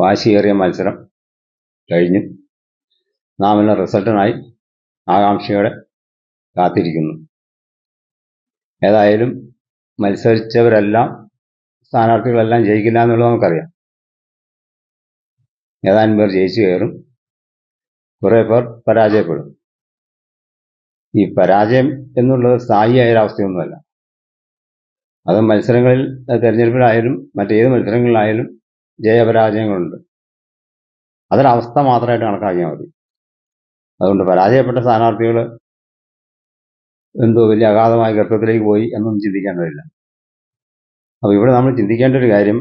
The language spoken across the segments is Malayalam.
വാശിയേറിയ മത്സരം കഴിഞ്ഞു. നാം ഇന്ന് റിസൾട്ടിനായി ആകാംക്ഷയോടെ കാത്തിരിക്കുന്നു. ഏതായാലും മത്സരിച്ചവരെല്ലാം സ്ഥാനാർത്ഥികളെല്ലാം ജയിക്കില്ല എന്നുള്ളത് നമുക്കറിയാം. ഏതാനും പേർ ജയിച്ചു കയറും. കുറേ പേർ പരാജയപ്പെടും. ഈ പരാജയം എന്നുള്ളത് സ്ഥായിയായ ഒരവസ്ഥയൊന്നുമല്ല അത് മത്സരങ്ങളിൽ തെരഞ്ഞെടുപ്പിലായാലും മറ്റേത് മത്സരങ്ങളിലായാലും ജയപരാജയങ്ങളുണ്ട്. അതൊരവസ്ഥ മാത്രമായിട്ട് കണക്കാക്കിയാൽ മതി. അതുകൊണ്ട് പരാജയപ്പെട്ട സ്ഥാനാർത്ഥികൾ എന്തോ വലിയ അഗാധമായ ഗർത്തത്തിലേക്ക് പോയി എന്നൊന്നും ചിന്തിക്കേണ്ടതില്ല അപ്പോൾ ഇവിടെ നമ്മൾ ചിന്തിക്കേണ്ട ഒരു കാര്യം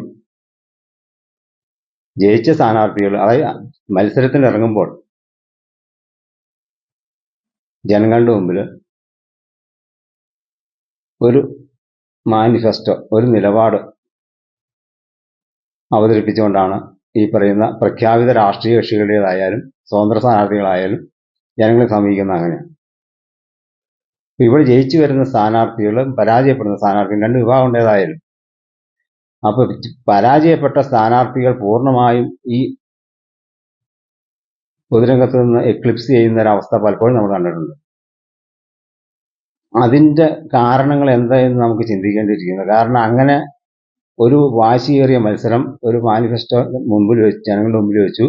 ജയിച്ച സ്ഥാനാർത്ഥികൾ അതായത് മത്സരത്തിന് ഇറങ്ങുമ്പോൾ ജനങ്ങളുടെ മുമ്പിൽ ഒരു മാനിഫെസ്റ്റോ ഒരു നിലപാട് അവതരിപ്പിച്ചുകൊണ്ടാണ് ഈ പറയുന്ന പ്രഖ്യാപിത രാഷ്ട്രീയ കക്ഷികളുടേതായാലും സ്വതന്ത്ര സ്ഥാനാർത്ഥികളായാലും ജനങ്ങളെ സമീപിക്കുന്ന അങ്ങനെയാണ്. ഇവിടെ ജയിച്ചു വരുന്ന സ്ഥാനാർത്ഥികളും പരാജയപ്പെടുന്ന സ്ഥാനാർത്ഥികളും രണ്ട് വിഭാഗം ഉണ്ടേതായാലും. അപ്പൊ പരാജയപ്പെട്ട സ്ഥാനാർത്ഥികൾ പൂർണമായും ഈ പൊതുരംഗത്ത് നിന്ന് എക്ലിപ്സ് ചെയ്യുന്ന ഒരവസ്ഥ പലപ്പോഴും നമ്മൾ കണ്ടിട്ടുണ്ട്. അതിന്റെ കാരണങ്ങൾ എന്തായെന്ന് നമുക്ക് ചിന്തിക്കേണ്ടിയിരിക്കുന്നു. കാരണം അങ്ങനെ ഒരു വാശിയേറിയ മത്സരം ഒരു മാനിഫെസ്റ്റോ മുമ്പിൽ വെച്ച് ജനങ്ങളുടെ മുമ്പിൽ വെച്ചു.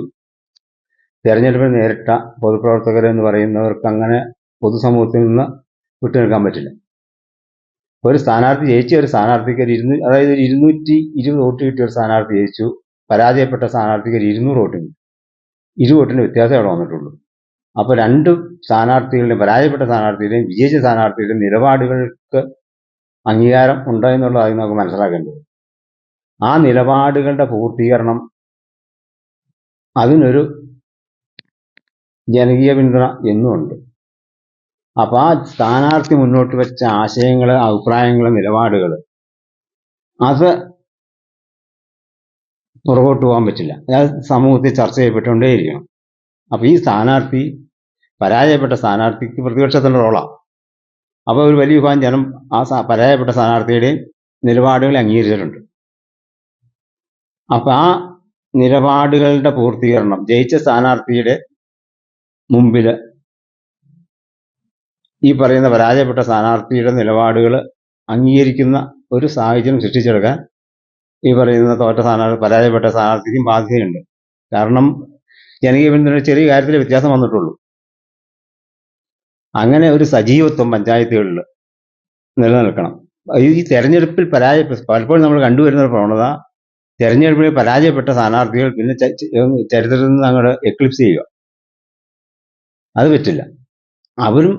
തെരഞ്ഞെടുപ്പിൽ നേരിട്ട പൊതുപ്രവർത്തകരെന്ന് പറയുന്നവർക്ക് അങ്ങനെ പൊതുസമൂഹത്തിൽ നിന്ന് വിട്ടുനിൽക്കാൻ പറ്റില്ല. ഒരു സ്ഥാനാർത്ഥി ജയിച്ച ഒരു സ്ഥാനാർത്ഥിക്ക് ഒരു ഇരുന്നൂ അതായത് ഒരു ഇരുന്നൂറ്റി ഇരുപത് വോട്ട് കിട്ടിയ ഒരു സ്ഥാനാർത്ഥി ജയിച്ചു. പരാജയപ്പെട്ട സ്ഥാനാർത്ഥിക്ക് ഒരു ഇരുന്നൂറ് വോട്ട് കിട്ടി. ഇരു വോട്ടിന് വ്യത്യാസം അവിടെ വന്നിട്ടുള്ളൂ. അപ്പോൾ രണ്ട് സ്ഥാനാർത്ഥികളുടെയും പരാജയപ്പെട്ട സ്ഥാനാർത്ഥിയുടെയും വിജയിച്ച സ്ഥാനാർത്ഥിയുടെയും നിലപാടുകൾക്ക് അംഗീകാരം ഉണ്ടോ എന്നുള്ളത് നമുക്ക് മനസ്സിലാക്കേണ്ടത് ആ നിലപാടുകളുടെ പൂർത്തീകരണം അതിനൊരു ജനകീയ പിന്തുണ എന്നുമുണ്ട് അപ്പൊ ആ സ്ഥാനാർത്ഥി മുന്നോട്ട് വെച്ച ആശയങ്ങൾ അഭിപ്രായങ്ങൾ നിലപാടുകൾ അത് പുറകോട്ട് പോകാൻ പറ്റില്ല. അത് സമൂഹത്തിൽ ചർച്ച ചെയ്യപ്പെട്ടുകൊണ്ടേയിരിക്കണം. അപ്പൊ ഈ സ്ഥാനാർത്ഥി പരാജയപ്പെട്ട സ്ഥാനാർത്ഥിക്ക് പ്രതിപക്ഷത്തിന്റെ റോളാണ് അപ്പോൾ ഒരു വലിയ വിഭാഗം ജനം ആ പരാജയപ്പെട്ട സ്ഥാനാർത്ഥിയുടെയും നിലപാടുകളെ അംഗീകരിച്ചിട്ടുണ്ട്. അപ്പൊ ആ നിലപാടുകളുടെ പൂർത്തീകരണം ജയിച്ച സ്ഥാനാർത്ഥിയുടെ മുമ്പിൽ ഈ പറയുന്ന പരാജയപ്പെട്ട സ്ഥാനാർത്ഥിയുടെ നിലപാടുകൾ അംഗീകരിക്കുന്ന ഒരു സാഹചര്യം സൃഷ്ടിച്ചെടുക്കാൻ ഈ പറയുന്ന തോറ്റ സ്ഥാനാർത്ഥി പരാജയപ്പെട്ട സ്ഥാനാർത്ഥിക്കും ബാധ്യതയുണ്ട്. കാരണം ജനകീയ പിന്തുണ ചെറിയ കാര്യത്തിൽ വ്യത്യാസം വന്നിട്ടുള്ളൂ. അങ്ങനെ ഒരു സജീവത്വം പഞ്ചായത്തുകളിൽ നിലനിൽക്കണം. ഈ തെരഞ്ഞെടുപ്പിൽ പരാജയ പലപ്പോഴും നമ്മൾ കണ്ടുവരുന്ന ഒരു പ്രവണത തെരഞ്ഞെടുപ്പിൽ പരാജയപ്പെട്ട സ്ഥാനാർത്ഥികൾ പിന്നെ ചരിത്രത്തിൽ നിന്ന് അങ്ങോട്ട് എക്ലിപ്സ് ചെയ്യുക. അത് പറ്റില്ല. അവരും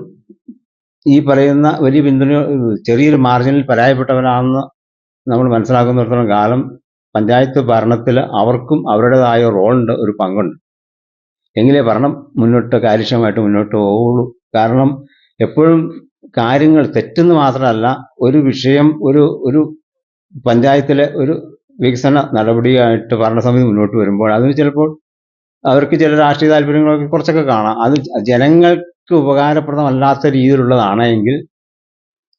ഈ പറയുന്ന വലിയ പിന്തുണ ചെറിയൊരു മാർജിനിൽ പരാജയപ്പെട്ടവരാണെന്ന് നമ്മൾ മനസ്സിലാക്കുന്നിടത്തോളം കാലം പഞ്ചായത്ത് ഭരണത്തിൽ അവർക്കും അവരുടേതായ റോളുണ്ട് ഒരു പങ്കുണ്ട്. എങ്കിലേ ഭരണം മുന്നോട്ട് കാര്യക്ഷമമായിട്ട് മുന്നോട്ട് പോവുള്ളൂ. കാരണം എപ്പോഴും കാര്യങ്ങൾ തെറ്റെന്ന് മാത്രമല്ല ഒരു വിഷയം ഒരു ഒരു പഞ്ചായത്തിലെ ഒരു വികസന നടപടിയായിട്ട് ഭരണസമിതി മുന്നോട്ട് വരുമ്പോൾ അതിന് ചിലപ്പോൾ അവർക്ക് ചില രാഷ്ട്രീയ താല്പര്യങ്ങളൊക്കെ കുറച്ചൊക്കെ കാണാം. അത് ജനങ്ങൾക്ക് ഉപകാരപ്രദമല്ലാത്ത രീതിയിലുള്ളതാണെങ്കിൽ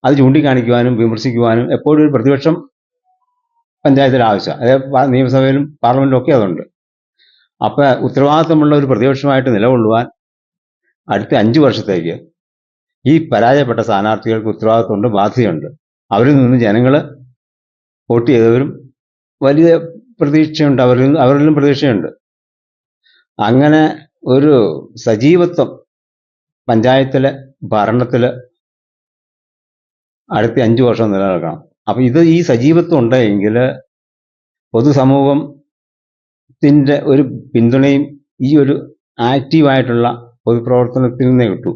അത് ചൂണ്ടിക്കാണിക്കുവാനും വിമർശിക്കുവാനും എപ്പോഴും ഒരു പ്രതിപക്ഷം പഞ്ചായത്തിൽ ആവശ്യം അതേ നിയമസഭയിലും പാർലമെന്റിലും ഒക്കെ അതുണ്ട്. അപ്പോൾ ഉത്തരവാദിത്തമുള്ള ഒരു പ്രതിപക്ഷമായിട്ട് നിലകൊള്ളുവാൻ അടുത്ത അഞ്ച് വർഷത്തേക്ക് ഈ പരാജയപ്പെട്ട സ്ഥാനാർത്ഥികൾക്ക് ഉത്തരവാദിത്തമുണ്ട് ബാധ്യതയുണ്ട്. അവരിൽ നിന്ന് ജനങ്ങൾ വോട്ട് ചെയ്തവരും വലിയ പ്രതീക്ഷയുണ്ട്. അവരിൽ അവരിലും പ്രതീക്ഷയുണ്ട്. അങ്ങനെ ഒരു സജീവത്വം പഞ്ചായത്തിലെ ഭരണത്തിൽ അടുത്ത അഞ്ചു വർഷം നിലനിൽക്കണം. അപ്പൊ ഇത് ഈ സജീവത്വം ഉണ്ടെങ്കിൽ പൊതുസമൂഹത്തിന്റെ ഒരു പിന്തുണയും ഈ ഒരു ആക്റ്റീവായിട്ടുള്ള പൊതുപ്രവർത്തനത്തിൽ നിന്നേ കിട്ടൂ.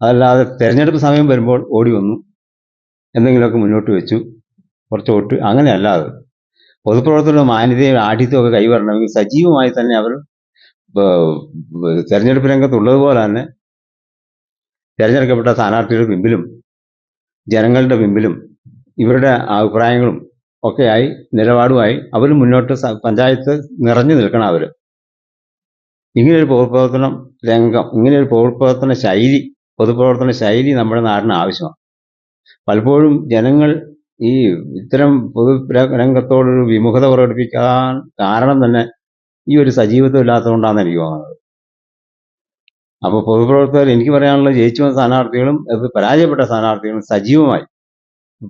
അതല്ലാതെ തെരഞ്ഞെടുപ്പ് സമയം വരുമ്പോൾ ഓടി വന്നു. എന്തെങ്കിലുമൊക്കെ മുന്നോട്ട് വെച്ചു. കുറച്ച് വോട്ട്. അങ്ങനെയല്ലാതെ പൊതുപ്രവർത്തനവും മാന്യതയും ആഠ്യത്വം ഒക്കെ കൈവരണമെങ്കിൽ സജീവമായി തന്നെ അവർ തെരഞ്ഞെടുപ്പ് രംഗത്തുള്ളതുപോലെ തന്നെ തെരഞ്ഞെടുക്കപ്പെട്ട സ്ഥാനാർത്ഥിയുടെ പിമ്പിലും ജനങ്ങളുടെ പിമ്പിലും ഇവരുടെ അഭിപ്രായങ്ങളും ഒക്കെയായി നിലപാടുമായി അവർ മുന്നോട്ട് പഞ്ചായത്ത് നിറഞ്ഞു നിൽക്കണം അവർ ഇങ്ങനെയൊരു പൊതുപ്രവർത്തനം രംഗം ഇങ്ങനെയൊരു പൊതുപ്രവർത്തന ശൈലി പൊതുപ്രവർത്തന ശൈലി നമ്മുടെ നാടിന് ആവശ്യമാണ്. പലപ്പോഴും ജനങ്ങൾ ഈ ഇത്തരം പൊതു രംഗത്തോടൊരു വിമുഖത പ്രകടിപ്പിക്കാൻ കാരണം തന്നെ ഈ ഒരു സജീവത്വം ഇല്ലാത്തതുകൊണ്ടാണെന്ന് എനിക്ക് തോന്നുന്നത്. അപ്പോൾ പൊതുപ്രവർത്തകർ എനിക്ക് പറയാനുള്ള ജയിച്ചു വന്ന സ്ഥാനാർത്ഥികളും പരാജയപ്പെട്ട സ്ഥാനാർത്ഥികളും സജീവമായി.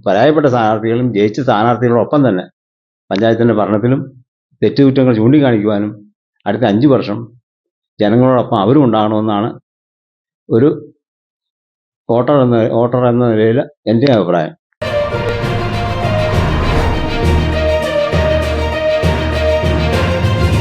പരാജയപ്പെട്ട സ്ഥാനാർത്ഥികളും ജയിച്ച സ്ഥാനാർത്ഥികളോടൊപ്പം തന്നെ പഞ്ചായത്തിന്റെ ഭരണത്തിലും തെറ്റുകുറ്റങ്ങൾ ചൂണ്ടിക്കാണിക്കുവാനും അടുത്ത അഞ്ച് വർഷം ജനങ്ങളോടൊപ്പം അവരും ഉണ്ടാകണമെന്നാണ് ഒരു വോട്ടർ എന്ന വോട്ടർ എന്ന നിലയിൽ എന്റെ അഭിപ്രായം.